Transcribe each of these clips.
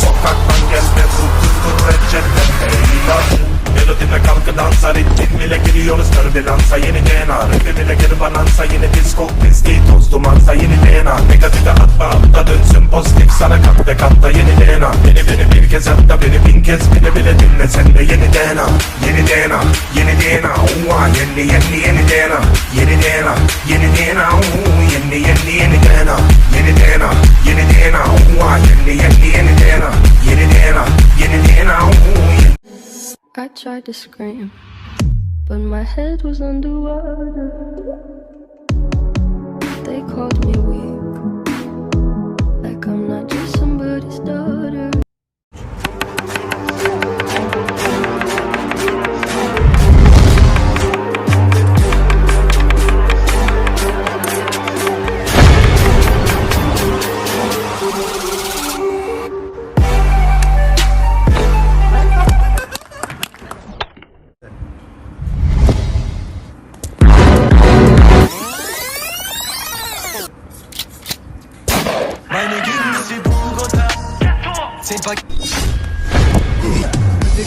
Sokaktan gelme bu kızdır Recep'te Heylacı Melodime kalkı dansa Ritmin bile giriyoruz türbülansa Yeni DNA Rap'i bile geri banansa. Yeni disco Piski toz dumansa Yeni DNA Negatife atma atla dönsün pozitif Sana kat ve katta yeni DNA beni bir Beni bile dinle sen de yeni DNA Yeni DNA Yeni DNA yeni yeni yeni DNA Yeni DNA Yeni DNA Yeni yeni yeni DNA Yeni DNA Yeni DNA yeni yeni yeni DNA Yeni DNA Yeni DNA I tried to scream, but my head was underwater. They called me weak,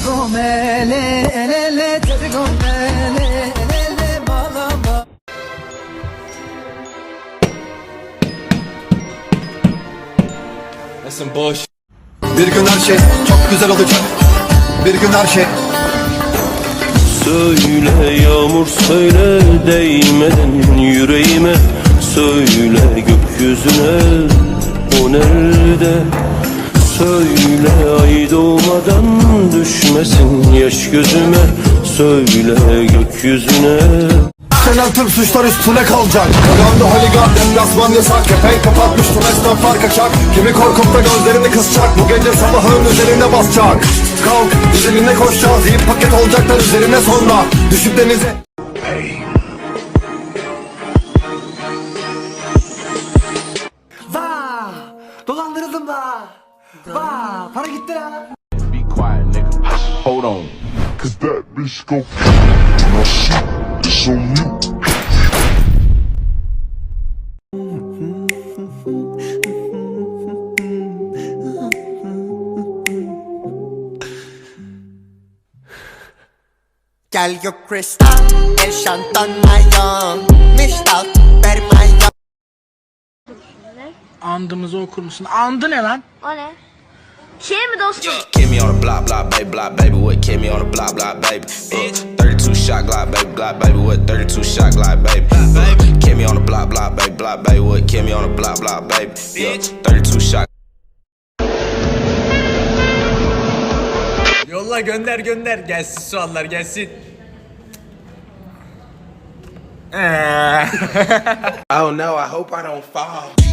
Gomele, elele, tedi gomele, elele, bağlama. That's some bullshit. Bir gün her şey çok güzel olacak. Bir gün her şey Söyle yağmur söyle değmeden yüreğime Söyle gökyüzüne o nerede Söyle ay doğmadan düşmesin yaş gözüme. Söyle gökyüzüne. Genel tüm suçlar üstüne kalacak. Kaganda holigan deplasman yasak. Kepenk kapatmış tüm esnaflar kaçak Kimi korkup da gözlerini kısacak. Bu gece sabahın üzerine basacak. Kalk üzerine koşacağız. İyi paket olacaklar üzerine sonra. Düşüp denize Vaa! Dolandırıldım da. 바로 Be quiet, nigga. Hold on. Cause that bitch gon' when I shoot, it's on you. Gal, yo el chantón mayor, Andımızı okur musun? Andı ne lan? O ne? Şey mi dostum? Kill me on the block, block, baby, block, baby, what? Me on the block, block, baby. Uh, 32 shot Glock, baby, Glock, baby, what? 32 shot Glock, baby. Uh, me on the block, block, baby, block, baby, what? Me on the block, block, baby. Yeah, 32 shot. Yolla gönder gönder gelsin soğanlar gelsin. Oh no, I hope I don't fall.